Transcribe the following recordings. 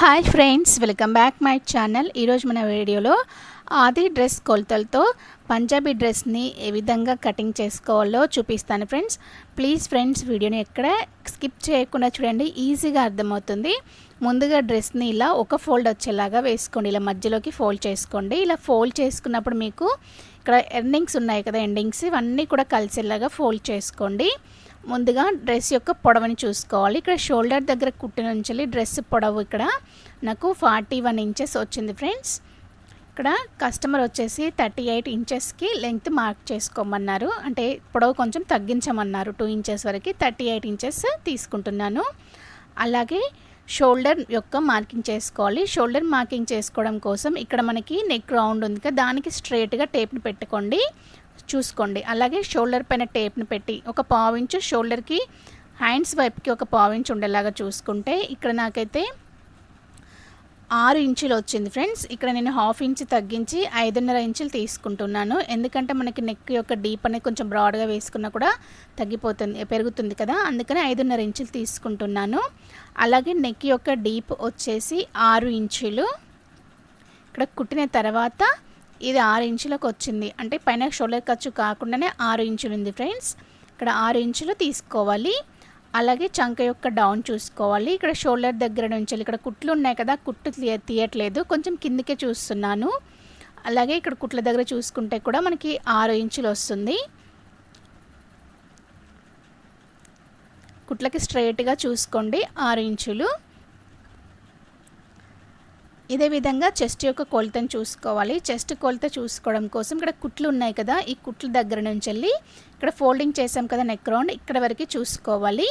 Hi friends welcome back my channel. ఈరోజు మన వీడియోలో ఆది డ్రెస్ కొలతలతో పంజాబీ డ్రెస్ని ఏ విధంగా కటింగ్ చేసుకోవాలో చూపిస్తాను ఫ్రెండ్స్. ప్లీజ్ ఫ్రెండ్స్ వీడియోని ఎక్కడ స్కిప్ చేయకుండా చూడండి ఈజీగా అర్థమవుతుంది. ముందుగా డ్రెస్ని ఇలా ఒక ఫోల్డ్ వచ్చేలాగా వేసుకోండి ఇలా మధ్యలోకి ఫోల్డ్ చేసుకోండి. ఇలా ఫోల్డ్ చేసుకున్నప్పుడు మీకు ఇక్కడ ఎండింగ్స్ ఉన్నాయి కదా ఎండింగ్స్ ఇవన్నీ కూడా కలిసేలాగా ఫోల్డ్ చేసుకోండి. ముందుగా డ్రెస్ యొక్క పొడవుని చూసుకోవాలి. ఇక్కడ షోల్డర్ దగ్గర కుట్టిన నుంచి డ్రెస్ పొడవు ఇక్కడ నాకు ఫార్టీ వన్ ఇంచెస్ వచ్చింది ఫ్రెండ్స్. ఇక్కడ కస్టమర్ వచ్చేసి థర్టీ ఎయిట్ ఇంచెస్కి లెంగ్త్ మార్క్ చేసుకోమన్నారు. అంటే పొడవు కొంచెం తగ్గించమన్నారు. టూ ఇంచెస్ వరకు థర్టీ ఎయిట్ ఇంచెస్ తీసుకుంటున్నాను. అలాగే షోల్డర్ యొక్క మార్కింగ్ చేసుకోవాలి. షోల్డర్ మార్కింగ్ చేసుకోవడం కోసం ఇక్కడ మనకి నెక్ రౌండ్ ఉంది కదా దానికి స్ట్రైట్గా టేప్ని పెట్టుకోండి. చూసుకోండి. అలాగే షోల్డర్ పైన టేప్ని పెట్టి ఒక పావు ఇంచు షోల్డర్కి హ్యాండ్స్ వైపుకి ఒక పావు ఇంచు ఉండేలాగా చూసుకుంటే ఇక్కడ నాకైతే ఆరు ఇంచులు వచ్చింది ఫ్రెండ్స్. ఇక్కడ నేను హాఫ్ ఇంచ్ తగ్గించి ఐదున్నర ఇంచులు తీసుకుంటున్నాను. ఎందుకంటే మనకి నెక్ యొక్క డీప్ అనేది కొంచెం బ్రాడ్గా వేసుకున్నా కూడా తగ్గిపోతుంది పెరుగుతుంది కదా. అందుకని ఐదున్నర ఇంచులు తీసుకుంటున్నాను. అలాగే నెక్ యొక్క డీప్ వచ్చేసి ఆరు ఇంచులు. ఇక్కడ కుట్టిన తర్వాత ఇది ఆరు ఇంచులకు వచ్చింది. అంటే పైన షోల్డర్ ఖర్చు కాకుండానే ఆరు ఇంచులు ఉంది ఫ్రెండ్స్. ఇక్కడ ఆరు ఇంచులు తీసుకోవాలి. అలాగే చంక యొక్క డౌన్ చూసుకోవాలి. ఇక్కడ షోల్డర్ దగ్గర నుంచి ఇక్కడ కుట్లు ఉన్నాయి కదా కుట్లు తీయ తీయట్లేదు. కొంచెం కిందకే చూస్తున్నాను. అలాగే ఇక్కడ కుట్ల దగ్గర చూసుకుంటే కూడా మనకి ఆరు ఇంచులు వస్తుంది. కుట్లకి స్ట్రైట్గా చూసుకోండి. ఆరు ఇంచులు. ఇదే విధంగా చెస్ట్ యొక్క కొలతను చూసుకోవాలి. చెస్ట్ కొలత చూసుకోవడం కోసం ఇక్కడ కుట్లు ఉన్నాయి కదా ఈ కుట్ల దగ్గర నుంచి వెళ్ళి ఇక్కడ ఫోల్డింగ్ చేసాం కదా నెక్ రౌండ్ ఇక్కడ వరకు చూసుకోవాలి.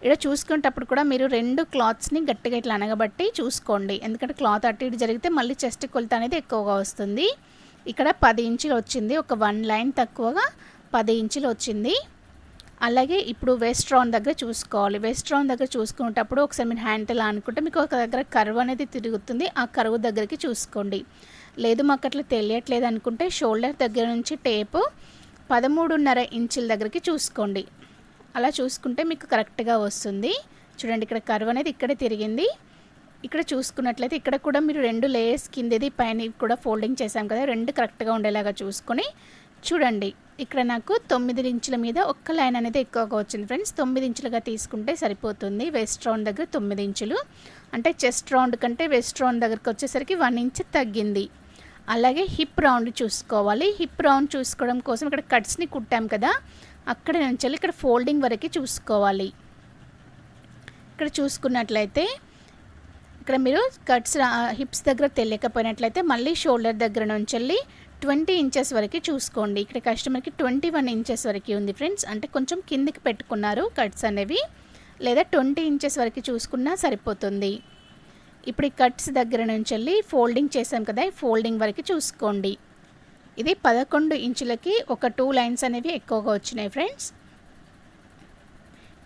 ఇక్కడ చూసుకునేటప్పుడు కూడా మీరు రెండు క్లాత్స్ని గట్టిగా ఇట్లా అనగబట్టి చూసుకోండి. ఎందుకంటే క్లాత్ అటు ఇటు జరిగితే మళ్ళీ చెస్ట్ కొలత అనేది ఎక్కువగా వస్తుంది. ఇక్కడ పది ఇంచులు వచ్చింది ఒక వన్ లైన్ తక్కువగా పది ఇంచులు వచ్చింది. అలాగే ఇప్పుడు వెస్ట్ దగ్గర చూసుకోవాలి. వెస్ట్రాన్ దగ్గర చూసుకునేటప్పుడు ఒకసారి మీరు హ్యాండిల్ అనుకుంటే మీకు ఒక దగ్గర కరువు అనేది తిరుగుతుంది. ఆ కరువు దగ్గరికి చూసుకోండి. లేదు మాకు అట్లా తెలియట్లేదు అనుకుంటే షోల్డర్ దగ్గర నుంచి టేపు పదమూడున్నర ఇంచుల దగ్గరికి చూసుకోండి. అలా చూసుకుంటే మీకు కరెక్ట్గా వస్తుంది. చూడండి ఇక్కడ కరువు అనేది ఇక్కడే తిరిగింది. ఇక్కడ చూసుకున్నట్లయితే ఇక్కడ కూడా మీరు రెండు లేయర్స్ కిందది పైన కూడా ఫోల్డింగ్ చేసాం కదా రెండు కరెక్ట్గా ఉండేలాగా చూసుకొని చూడండి. ఇక్కడ నాకు తొమ్మిది ఇంచుల మీద ఒక్క లైన్ అనేది ఎక్కువగా వచ్చింది ఫ్రెండ్స్. తొమ్మిది ఇంచులుగా తీసుకుంటే సరిపోతుంది. వెస్ట్ రౌండ్ దగ్గర తొమ్మిది ఇంచులు. అంటే చెస్ట్ రౌండ్ కంటే వెస్ట్ రౌండ్ దగ్గరికి వచ్చేసరికి వన్ ఇంచ్ తగ్గింది. అలాగే హిప్ రౌండ్ చూసుకోవాలి. హిప్ రౌండ్ చూసుకోవడం కోసం ఇక్కడ కట్స్ని కుట్టాం కదా. అక్కడ నుంచి ఇక్కడ ఫోల్డింగ్ వరకు చూసుకోవాలి. ఇక్కడ చూసుకున్నట్లయితే ఇక్కడ మీరు కట్స్ హిప్స్ దగ్గర తెలియకపోయినట్లయితే మళ్ళీ షోల్డర్ దగ్గర నుంచి వెళ్ళి ట్వంటీ ఇంచెస్ వరకు చూసుకోండి. ఇక్కడ కస్టమర్కి ట్వంటీ వన్ ఇంచెస్ వరకు ఉంది ఫ్రెండ్స్ అంటే కొంచెం కిందికి పెట్టుకున్నారు కట్స్ అనేవి. లేదా ట్వంటీ ఇంచెస్ వరకు చూసుకున్నా సరిపోతుంది. ఇప్పుడు ఈ కట్స్ దగ్గర నుంచి వెళ్ళి ఫోల్డింగ్ చేసాం కదా ఈ ఫోల్డింగ్ వరకు చూసుకోండి. ఇది పదకొండు ఇంచులకి ఒక టూ లైన్స్ అనేవి ఎక్కువగా వచ్చినాయి ఫ్రెండ్స్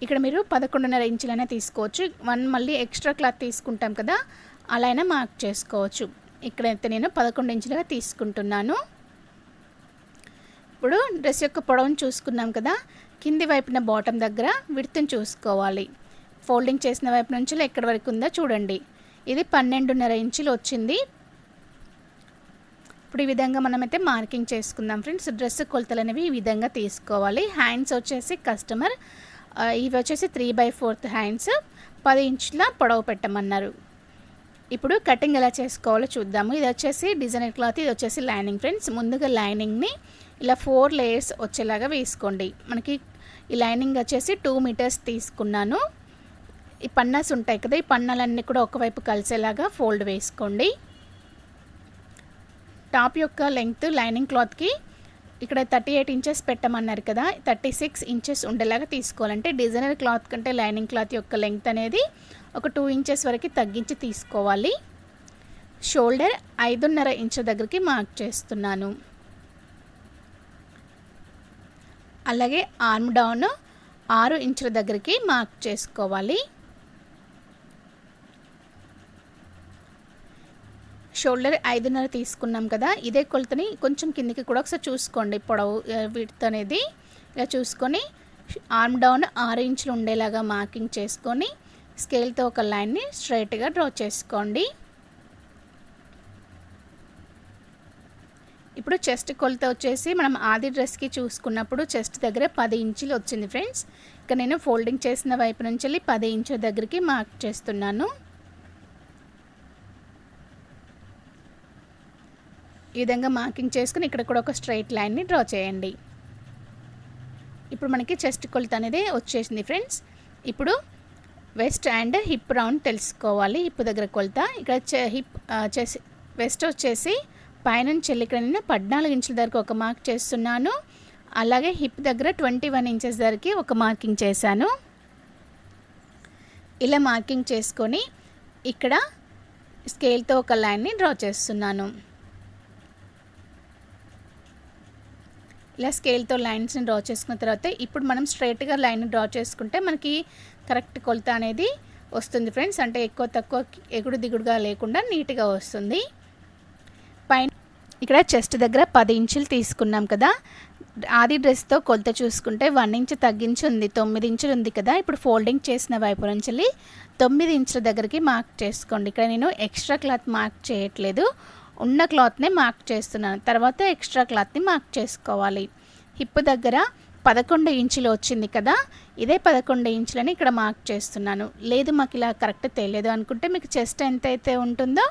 ఇక్కడ మీరు పదకొండున్నర ఇంచులైనా తీసుకోవచ్చు. వన్ మళ్ళీ ఎక్స్ట్రా క్లాత్ తీసుకుంటాం కదా అలా అయినా మార్క్ చేసుకోవచ్చు. ఇక్కడైతే నేను పదకొండు ఇంచులుగా తీసుకుంటున్నాను. ఇప్పుడు డ్రెస్ యొక్క పొడవును చూసుకున్నాం కదా. కింది వైపున బాటం దగ్గర విడుతుని చూసుకోవాలి. ఫోల్డింగ్ చేసిన వైపు నుంచి ఎక్కడి వరకు ఉందో చూడండి. ఇది పన్నెండున్నర ఇంచులు వచ్చింది. ఇప్పుడు ఈ విధంగా మనమైతే మార్కింగ్ చేసుకుందాం ఫ్రెండ్స్. డ్రెస్ కొలతలు అనేవి ఈ విధంగా తీసుకోవాలి. హ్యాండ్స్ వచ్చేసి కస్టమర్ ఇవి వచ్చేసి త్రీ బై ఫోర్త్ హ్యాండ్స్. పది ఇంచుల పొడవు పెట్టమన్నారు. ఇప్పుడు కటింగ్ ఎలా చేసుకోవాలో చూద్దాము. ఇది వచ్చేసి డిజైనర్ క్లాత్ ఇది వచ్చేసి లైనింగ్ ఫ్రెండ్స్. ముందుగా లైనింగ్ని ఇలా ఫోర్ లేయర్స్ వచ్చేలాగా వేసుకోండి. మనకి ఈ లైనింగ్ వచ్చేసి టూ మీటర్స్ తీసుకున్నాను. ఈ పన్నాస్ ఉంటాయి కదా ఈ పన్నాలన్నీ కూడా ఒకవైపు కలిసేలాగా ఫోల్డ్ వేసుకోండి. టాప్ యొక్క లెంగ్త్ లైనింగ్ క్లాత్కి ఇక్కడ థర్టీ ఎయిట్ ఇంచెస్ పెట్టమన్నారు కదా థర్టీ సిక్స్ ఇంచెస్ ఉండేలాగా తీసుకోవాలంటే డిజైనర్ క్లాత్ కంటే లైనింగ్ క్లాత్ యొక్క లెంగ్త్ అనేది ఒక టూ ఇంచెస్ వరకు తగ్గించి తీసుకోవాలి. షోల్డర్ ఐదున్నర ఇంచు దగ్గరికి మార్క్ చేస్తున్నాను. అలాగే ఆర్మ్ డౌన్ ఆరు ఇంచుల దగ్గరికి మార్క్ చేసుకోవాలి. షోల్డర్ ఐదున్నర తీసుకున్నాం కదా ఇదే కొలతని కొంచెం కిందికి కూడా ఒకసారి చూసుకోండి పొడవు విడ్త్ అనేది. ఇలా చూసుకొని ఆర్మ్ డౌన్ ఆరు ఇంచులు ఉండేలాగా మార్కింగ్ చేసుకొని స్కేల్తో ఒక లైన్ని స్ట్రైట్గా డ్రా చేసుకోండి. ఇప్పుడు చెస్ట్ కొలత వచ్చేసి మనం ఆది డ్రెస్కి చూసుకున్నప్పుడు చెస్ట్ దగ్గర పది ఇంచులు వచ్చింది ఫ్రెండ్స్ ఇక నేను ఫోల్డింగ్ చేసిన వైపు నుంచి వెళ్ళి పది ఇంచుల దగ్గరికి మార్క్ చేస్తున్నాను. ఈ విధంగా మార్కింగ్ చేసుకుని ఇక్కడ కూడా ఒక స్ట్రైట్ లైన్ని డ్రా చేయండి. ఇప్పుడు మనకి చెస్ట్ కొలత అనేది వచ్చేసింది ఫ్రెండ్స్. ఇప్పుడు వెస్ట్ అండ్ హిప్ రౌండ్ తెలుసుకోవాలి. హిప్ దగ్గర కొలత. ఇక్కడ హిప్ చేసి వెస్ట్ వచ్చేసి పైనుంచి చెల్లి ఇక్కడ నేను పద్నాలుగు ఇంచుల దగ్గర ఒక మార్క్ చేస్తున్నాను. అలాగే హిప్ దగ్గర ట్వంటీ వన్ ఇంచెస్ దగ్గరికి ఒక మార్కింగ్ చేశాను. ఇలా మార్కింగ్ చేసుకొని ఇక్కడ స్కేల్తో ఒక లైన్ని డ్రా చేస్తున్నాను. ఇలా స్కేల్తో లైన్స్ని డ్రా చేసుకున్న తర్వాత ఇప్పుడు మనం స్ట్రైట్గా లైన్ డ్రా చేసుకుంటే మనకి కరెక్ట్ కొలత అనేది వస్తుంది ఫ్రెండ్స్. అంటే ఎక్కువ తక్కువ ఎగుడు దిగుడుగా లేకుండా నీట్గా వస్తుంది. పైన ఇక్కడ చెస్ట్ దగ్గర పది ఇంచులు తీసుకున్నాం కదా. ఆది డ్రెస్తో కొలత చూసుకుంటే వన్ ఇంచ్ తగ్గించి ఉంది తొమ్మిది ఇంచులు ఉంది కదా. ఇప్పుడు ఫోల్డింగ్ చేసిన వైపు నుంచి తొమ్మిది ఇంచుల దగ్గరికి మార్క్ చేసుకోండి. ఇక్కడ నేను ఎక్స్ట్రా క్లాత్ మార్క్ చేయట్లేదు. ఉన్న క్లాత్నే మార్క్ చేస్తున్నాను. తర్వాత ఎక్స్ట్రా క్లాత్ని మార్క్ చేసుకోవాలి. హిప్ దగ్గర పదకొండు ఇంచులు వచ్చింది కదా ఇదే పదకొండు ఇంచులని ఇక్కడ మార్క్ చేస్తున్నాను. లేదు మాకు ఇలా కరెక్ట్ తెలియదు. అనుకుంటే మీకు చెస్ట్ ఎంత అయితే ఉంటుందో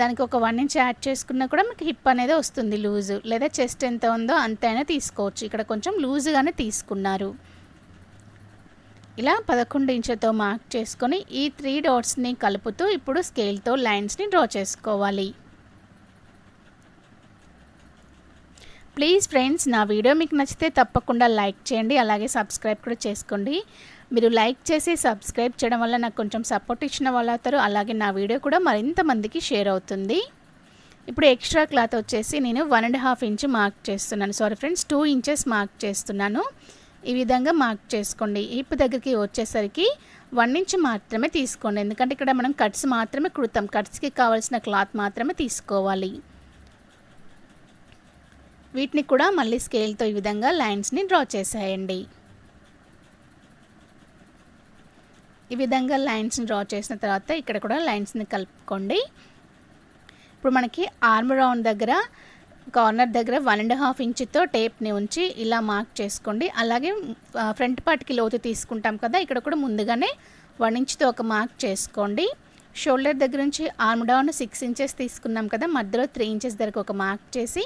దానికి ఒక వన్ ఇంచ్ యాడ్ చేసుకున్నా కూడా మీకు హిప్ అనేది వస్తుంది లూజు. లేదా చెస్ట్ ఎంత ఉందో అంతైనా తీసుకోవచ్చు. ఇక్కడ కొంచెం లూజుగానే తీసుకున్నారు. ఇలా పదకొండు ఇంచులతో మార్క్ చేసుకొని ఈ త్రీ డాట్స్ని కలుపుతూ ఇప్పుడు స్కేల్తో లైన్స్ని డ్రా చేసుకోవాలి. ప్లీజ్ ఫ్రెండ్స్ నా వీడియో మీకు నచ్చితే తప్పకుండా లైక్ చేయండి అలాగే సబ్స్క్రైబ్ కూడా చేసుకోండి. మీరు లైక్ చేసి సబ్స్క్రైబ్ చేయడం వల్ల నాకు కొంచెం సపోర్ట్ ఇచ్చిన వాళ్ళు అవుతారు అలాగే నా వీడియో కూడా మరింత మందికి షేర్ అవుతుంది. ఇప్పుడు ఎక్స్ట్రా క్లాత్ వచ్చేసి నేను one and half inch mark చేస్తున్నాను. Sorry friends two inches mark చేస్తున్నాను. ఈ విధంగా మార్క్ చేసుకోండి. హిప్ దగ్గరికి వచ్చేసరికి వన్ ఇంచ్ మాత్రమే తీసుకోండి. ఎందుకంటే ఇక్కడ మనం కట్స్ మాత్రమే కుడతాం. కట్స్కి కావాల్సిన క్లాత్ మాత్రమే తీసుకోవాలి. వీటిని కూడా మళ్ళీ స్కేల్తో ఈ విధంగా లైన్స్ని డ్రా చేసేయండి. ఈ విధంగా లైన్స్ని డ్రా చేసిన తర్వాత ఇక్కడ కూడా లైన్స్ని కలుపుకోండి. ఇప్పుడు మనకి ఆర్మ్ రౌండ్ దగ్గర కార్నర్ దగ్గర వన్ అండ్ హాఫ్ ఇంచుతో టేప్ని ఉంచి ఇలా మార్క్ చేసుకోండి. అలాగే ఫ్రంట్ పార్ట్కి లోతు తీసుకుంటాం కదా ఇక్కడ కూడా ముందుగానే వన్ ఇంచ్తో ఒక మార్క్ చేసుకోండి. షోల్డర్ దగ్గర నుంచి ఆర్మ్ డౌన్ సిక్స్ ఇంచెస్ తీసుకున్నాం కదా మధ్యలో త్రీ ఇంచెస్ దగ్గర ఒక మార్క్ చేసి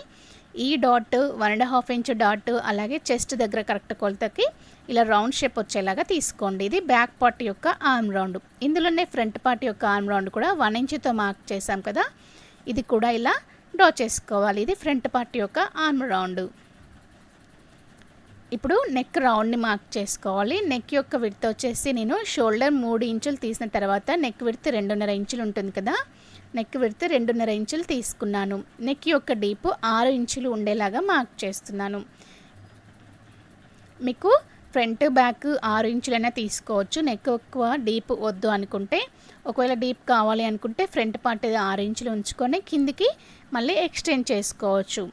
ఈ dot one and half inch dot అలాగే చెస్ట్ దగ్గర కరెక్ట్ కొలతకి ఇలా రౌండ్ షేప్ వచ్చేలాగా తీసుకోండి. ఇది బ్యాక్ పార్ట్ యొక్క ఆర్మ్ రౌండ్. ఇందులోనే ఫ్రంట్ పార్ట్ యొక్క ఆర్మ్ రౌండ్ కూడా వన్ ఇంచ్తో మార్క్ చేసాం కదా. ఇది కూడా ఇలా డ్రా చేసుకోవాలి. ఇది ఫ్రంట్ పార్ట్ యొక్క ఆర్మ్ రౌండ్. ఇప్పుడు నెక్ రౌండ్ని మార్క్ చేసుకోవాలి. నెక్ యొక్క విడత వచ్చేసి నేను షోల్డర్ మూడు ఇంచులు తీసిన తర్వాత నెక్ విడత రెండున్నర ఇంచులు ఉంటుంది కదా. నెక్ విడత రెండున్నర ఇంచులు తీసుకున్నాను. నెక్ యొక్క డీపు ఆరు ఇంచులు ఉండేలాగా మార్క్ చేస్తున్నాను. మీకు ఫ్రంట్ బ్యాక్ ఆరు ఇంచులైనా తీసుకోవచ్చు. నెక్ ఎక్కువ డీప్ వద్దు అనుకుంటే ఒకవేళ డీప్ కావాలి అనుకుంటే ఫ్రంట్ పార్ట్ ఆరు ఇంచులు ఉంచుకొని కిందికి మళ్ళీ ఎక్స్టెండ్ చేసుకోవచ్చు.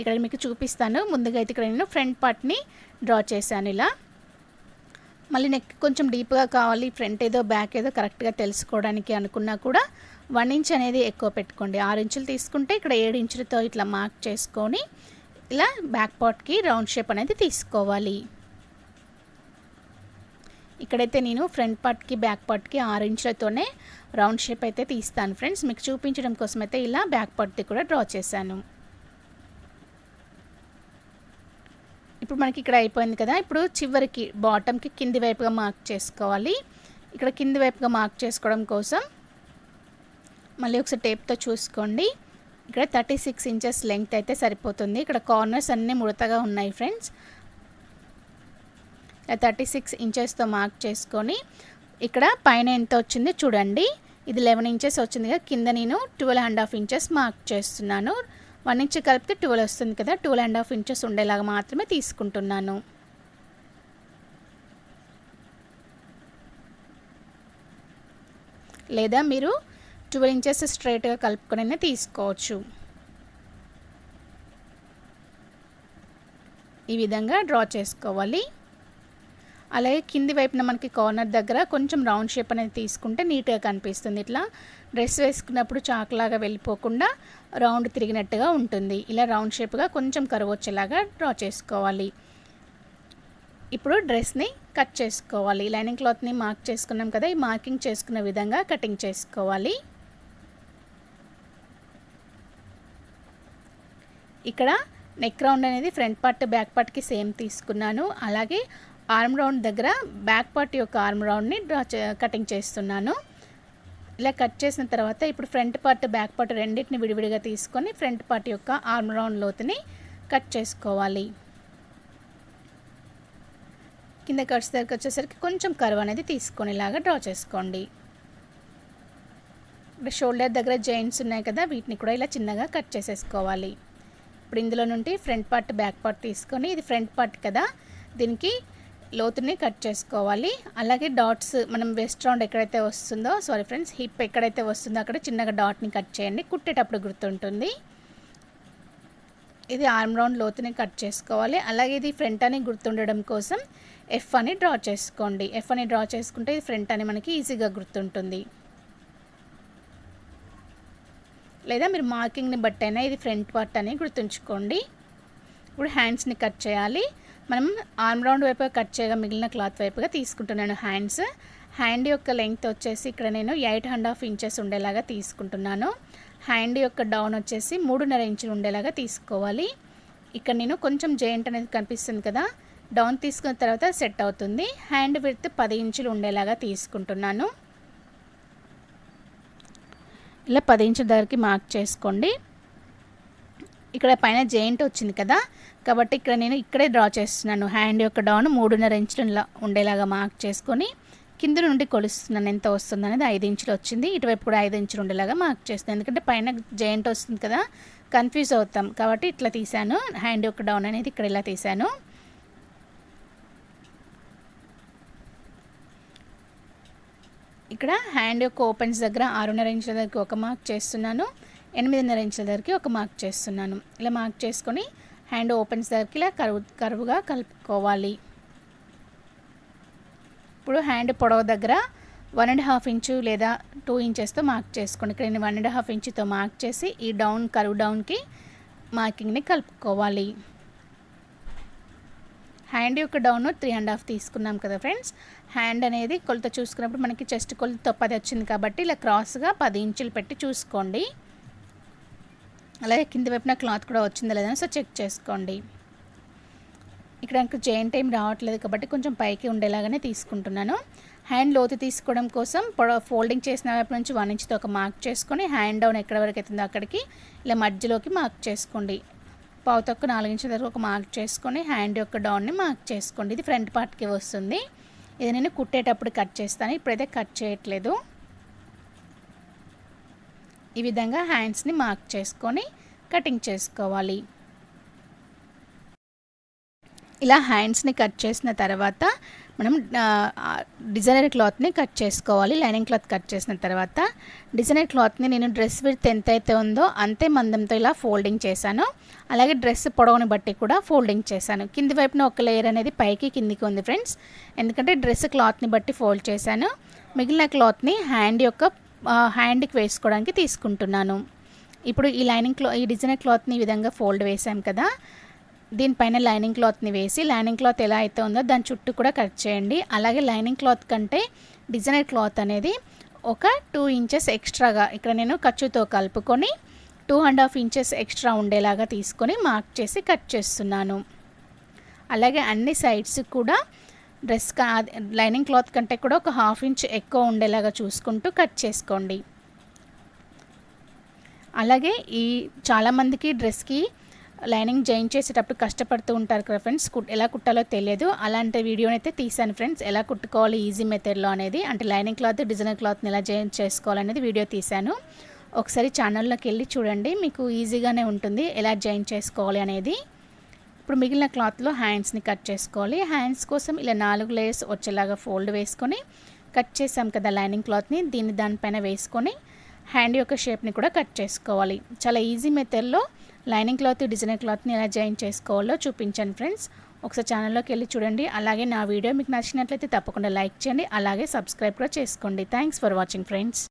ఇక్కడ మీకు చూపిస్తాను. ముందుగా అయితే ఇక్కడ నేను ఫ్రంట్ పార్ట్ని డ్రా చేశాను ఇలా. మళ్ళీ నెక్ కొంచెం డీప్గా కావాలి ఫ్రంట్ ఏదో బ్యాక్ ఏదో కరెక్ట్గా తెలుసుకోవడానికి అనుకున్నా కూడా వన్ ఇంచ్ అనేది ఎక్కువ పెట్టుకోండి. ఆరు ఇంచులు తీసుకుంటే ఇక్కడ ఏడు ఇంచులతో ఇట్లా మార్క్ చేసుకొని ఇలా బ్యాక్ పార్ట్కి రౌండ్ షేప్ అనేది తీసుకోవాలి. ఇక్కడైతే నేను ఫ్రంట్ పార్ట్కి బ్యాక్ పార్ట్కి ఆరు ఇంచులతోనే రౌండ్ షేప్ అయితే తీస్తాను ఫ్రెండ్స్ మీకు చూపించడం కోసం అయితే ఇలా బ్యాక్ పార్ట్ది కూడా డ్రా చేశాను. ఇప్పుడు మనకి ఇక్కడ అయిపోయింది కదా. ఇప్పుడు చివరికి బాటమ్కి కింది వైపుగా మార్క్ చేసుకోవాలి. ఇక్కడ కింది వైపుగా మార్క్ చేసుకోవడం కోసం మళ్ళీ ఒకసారి టేప్తో చూసుకోండి. ఇక్కడ థర్టీ సిక్స్ ఇంచెస్ లెంగ్త్ అయితే సరిపోతుంది. ఇక్కడ కార్నర్స్ అన్నీ ముడతగా ఉన్నాయి ఫ్రెండ్స్. థర్టీ సిక్స్ ఇంచెస్తో మార్క్ చేసుకొని ఇక్కడ పైన ఎంత వచ్చిందో చూడండి. ఇది లెవెన్ ఇంచెస్ వచ్చింది కింద నేను twelve and half inches mark చేస్తున్నాను. వన్ ఇంచ్ కలిపితే ట్వెల్వ్ వస్తుంది కదా ట్వెల్వ్ అండ్ హాఫ్ ఇంచెస్ ఉండేలాగా మాత్రమే తీసుకుంటున్నాను. లేదా మీరు ట్వెల్వ్ ఇంచెస్ స్ట్రైట్గా కలుపుకొని తీసుకోవచ్చు. ఈ విధంగా డ్రా చేసుకోవాలి. అలాగే కింది వైపున మనకి కార్నర్ దగ్గర కొంచెం రౌండ్ షేప్ అనేది తీసుకుంటే నీట్గా కనిపిస్తుంది. ఇట్లా డ్రెస్ వేసుకున్నప్పుడు చాకులాగా వెళ్ళిపోకుండా రౌండ్ తిరిగినట్టుగా ఉంటుంది. ఇలా రౌండ్ షేప్గా కొంచెం కరువు వచ్చేలాగా డ్రా చేసుకోవాలి. ఇప్పుడు డ్రెస్ని కట్ చేసుకోవాలి. లైనింగ్ క్లాత్ని మార్క్ చేసుకున్నాం కదా ఈ మార్కింగ్ చేసుకున్న విధంగా కటింగ్ చేసుకోవాలి. ఇక్కడ నెక్ రౌండ్ అనేది ఫ్రంట్ పార్ట్ బ్యాక్ పార్ట్కి సేమ్ తీసుకున్నాను. అలాగే ఆర్మ్ రౌండ్ దగ్గర బ్యాక్ పార్ట్ యొక్క ఆర్మ్ రౌండ్ని డ్రా కటింగ్ చేస్తున్నాను. ఇలా కట్ చేసిన తర్వాత ఇప్పుడు ఫ్రంట్ పార్ట్ బ్యాక్ పార్ట్ రెండింటిని విడివిడిగా తీసుకొని ఫ్రంట్ పార్ట్ యొక్క ఆర్మ్ రౌండ్ లోతుని కట్ చేసుకోవాలి. కింద కట్స్ దగ్గరికి వచ్చేసరికి కొంచెం కరువు అనేది తీసుకొని ఇలాగా డ్రా చేసుకోండి. ఇప్పుడు షోల్డర్ దగ్గర జాయింట్స్ ఉన్నాయి కదా వీటిని కూడా ఇలా చిన్నగా కట్ చేసేసుకోవాలి. ఇప్పుడు ఇందులో నుండి ఫ్రంట్ పార్ట్ బ్యాక్ పార్ట్ తీసుకొని ఇది ఫ్రంట్ పార్ట్ కదా దీనికి లోతుని కట్ చేసుకోవాలి. అలాగే డాట్స్ మనం వెస్ట్ రౌండ్ ఎక్కడైతే వస్తుందో సారీ ఫ్రెండ్స్ హిప్ ఎక్కడైతే వస్తుందో అక్కడ చిన్నగా డాట్ని కట్ చేయండి. కుట్టేటప్పుడు గుర్తుంటుంది. ఇది ఆర్మ్ రౌండ్ లోతుని కట్ చేసుకోవాలి. అలాగే ఇది ఫ్రంట్ అని గుర్తుండడం కోసం ఎఫ్ అని డ్రా చేసుకోండి. ఎఫ్ అని డ్రా చేసుకుంటే ఇది ఫ్రంట్ అని మనకి ఈజీగా గుర్తుంటుంది. లేదా మీరు మార్కింగ్ని బట్టి అయినా ఇది ఫ్రంట్ పార్ట్ అని గుర్తుంచుకోండి. ఇప్పుడు హ్యాండ్స్ని కట్ చేయాలి. మనం ఆర్మ్ రౌండ్ వైపుగా కట్ చేయగా మిగిలిన క్లాత్ వైపుగా తీసుకుంటున్నాను హ్యాండ్స్. హ్యాండ్ యొక్క లెంగ్త్ వచ్చేసి ఇక్కడ నేను ఎయిట్ అండ్ హాఫ్ ఇంచెస్ ఉండేలాగా తీసుకుంటున్నాను. హ్యాండ్ యొక్క డౌన్ వచ్చేసి మూడున్నర ఇంచులు ఉండేలాగా తీసుకోవాలి. ఇక్కడ నేను కొంచెం జాయింట్ అనేది కనిపిస్తుంది కదా డౌన్ తీసుకున్న తర్వాత సెట్ అవుతుంది. హ్యాండ్ విడ్త్ పది ఇంచులు ఉండేలాగా తీసుకుంటున్నాను. ఇలా పది ఇంచుల దగ్గరికి మార్క్ చేసుకోండి. ఇక్కడ పైన జాయింట్ వచ్చింది కదా. కాబట్టి ఇక్కడ నేను ఇక్కడే డ్రా చేస్తున్నాను. హ్యాండ్ యొక్క డౌన్ మూడున్నర ఇంచులు ఉండేలాగా మార్క్ చేసుకొని కింద నుండి కొలుస్తున్నాను. ఎంత వస్తుంది అనేది ఐదు ఇంచులు వచ్చింది. ఇటువైపు కూడా ఐదు ఇంచులు ఉండేలాగా మార్క్ చేస్తున్నాను. ఎందుకంటే పైన జాయింట్ వస్తుంది కదా. కన్ఫ్యూజ్ అవుతాం. కాబట్టి ఇట్లా తీసాను హ్యాండ్ యొక్క డౌన్ అనేది ఇక్కడ ఇలా తీసాను ఇక్కడ హ్యాండ్ యొక్క ఓపెన్స్ దగ్గర ఆరున్నర ఇంచుల దగ్గరికి ఒక మార్క్ చేస్తున్నాను. ఎనిమిదిన్నర ఇంచుల దగ్గరికి ఒక మార్క్ చేస్తున్నాను. ఇలా మార్క్ చేసుకొని హ్యాండ్ ఓపెన్స్ దగ్గరికి ఇలా కరువు కరువుగా కలుపుకోవాలి. ఇప్పుడు హ్యాండ్ పొడవు దగ్గర వన్ అండ్ హాఫ్ ఇంచు లేదా టూ ఇంచెస్తో మార్క్ చేసుకోండి. ఇక్కడ నేను వన్ అండ్ హాఫ్ ఇంచుతో మార్క్ చేసి ఈ డౌన్ కరువు డౌన్కి మార్కింగ్ని కలుపుకోవాలి. హ్యాండ్ యొక్క డౌన్ త్రీ అండ్ హాఫ్ తీసుకున్నాం కదా ఫ్రెండ్స్. హ్యాండ్ అనేది కొలత చూసుకున్నప్పుడు మనకి చెస్ట్ కొలత పది వచ్చింది కాబట్టి ఇలా క్రాస్గా పది ఇంచులు పెట్టి చూసుకోండి. అలాగే కింది వైపున క్లాత్ కూడా వచ్చిందా లేదని సో చెక్ చేసుకోండి. ఇక్కడ నాకు జాయింట్ ఏం రావట్లేదు కాబట్టి కొంచెం పైకి ఉండేలాగానే తీసుకుంటున్నాను. హ్యాండ్ లోతు తీసుకోవడం కోసం పొడ ఫోల్డింగ్ చేసిన వైపు నుంచి వన్ ఇంచ్తో ఒక మార్క్ చేసుకొని హ్యాండ్ డౌన్ ఎక్కడ వరకు అవుతుందో అక్కడికి ఇలా మధ్యలోకి మార్క్ చేసుకోండి. పావు తక్కువ నాలుగు ఇంచుల దగ్గర ఒక మార్క్ చేసుకొని హ్యాండ్ యొక్క డౌన్ని మార్క్ చేసుకోండి. ఇది ఫ్రంట్ పార్ట్కి వస్తుంది. ఇది నేను కుట్టేటప్పుడు కట్ చేస్తాను. ఇప్పుడైతే కట్ చేయట్లేదు. ఈ విధంగా హ్యాండ్స్ని మార్క్ చేసుకొని కటింగ్ చేసుకోవాలి. ఇలా హ్యాండ్స్ని కట్ చేసిన తర్వాత మనం డిజైనర్ క్లాత్ని కట్ చేసుకోవాలి. లైనింగ్ క్లాత్ కట్ చేసిన తర్వాత డిజైనర్ క్లాత్ని నేను డ్రెస్ విడ్త్ ఎంత అయితే ఉందో అంతే మందంతో ఇలా ఫోల్డింగ్ చేశాను. అలాగే డ్రెస్ పొడవుని బట్టి కూడా ఫోల్డింగ్ చేశాను. కింది వైపున ఒక లేయర్ అనేది పైకి కిందికి ఉంది ఫ్రెండ్స్ ఎందుకంటే డ్రెస్ క్లాత్ని బట్టి ఫోల్డ్ చేశాను. మిగిలిన క్లాత్ని హ్యాండ్ యొక్క హ్యాండ్కి వేసుకోవడానికి తీసుకుంటున్నాను. ఇప్పుడు ఈ లైనింగ్ క్లా ఈ డిజైనర్ క్లాత్ని ఈ విధంగా ఫోల్డ్ వేసాం కదా. దీనిపైన లైనింగ్ క్లాత్ని వేసి లైనింగ్ క్లాత్ ఎలా అయితే ఉందో దాని చుట్టూ కూడా కట్ చేయండి. అలాగే లైనింగ్ క్లాత్ కంటే డిజైనర్ క్లాత్ అనేది ఒక టూ ఇంచెస్ ఎక్స్ట్రాగా ఇక్కడ నేను ఖర్చుతో కలుపుకొని two and half inches extra ఉండేలాగా తీసుకొని మార్క్ చేసి కట్ చేస్తున్నాను. అలాగే అన్ని సైడ్స్ కూడా డ్రెస్ లైనింగ్ క్లాత్ కంటే కూడా ఒక హాఫ్ ఇంచ్ ఎక్కువ ఉండేలాగా చూసుకుంటూ కట్ చేసుకోండి. అలాగే ఈ చాలామందికి డ్రెస్కి లైనింగ్ జాయిన్ చేసేటప్పుడు కష్టపడుతూ ఉంటారు కదా ఫ్రెండ్స్ కుట్ ఎలా కుట్టాలో తెలియదు. అలాంటి వీడియోని అయితే తీసాను ఫ్రెండ్స్ ఎలా కుట్టుకోవాలి ఈజీ మెథడ్లో అనేది అంటే లైనింగ్ క్లాత్ డిజైనర్ క్లాత్ని ఎలా జాయిన్ చేసుకోవాలనేది వీడియో తీశాను. ఒకసారి ఛానల్లోకి వెళ్ళి చూడండి మీకు ఈజీగానే ఉంటుంది ఎలా జాయిన్ చేసుకోవాలి అనేది. ఇప్పుడు మిగిలిన క్లాత్లో హ్యాండ్స్ని కట్ చేసుకోవాలి. హ్యాండ్స్ కోసం ఇలా నాలుగు లేయర్స్ వచ్చేలాగా ఫోల్డ్ వేసుకొని కట్ చేసాం కదా లైనింగ్ క్లాత్ని దీన్ని దానిపైన వేసుకొని హ్యాండ్ యొక్క షేప్ని కూడా కట్ చేసుకోవాలి. చాలా ఈజీ మెథడ్లో లైనింగ్ క్లాత్ డిజైనర్ క్లాత్ని ఎలా జాయిన్ చేసుకోవాలో చూపించాను ఫ్రెండ్స్. ఒకసారి ఛానల్లోకి వెళ్ళి చూడండి. అలాగే నా వీడియో మీకు నచ్చినట్లయితే తప్పకుండా లైక్ చేయండి. అలాగే సబ్స్క్రైబ్ కూడా చేసుకోండి. Thanks for watching friends.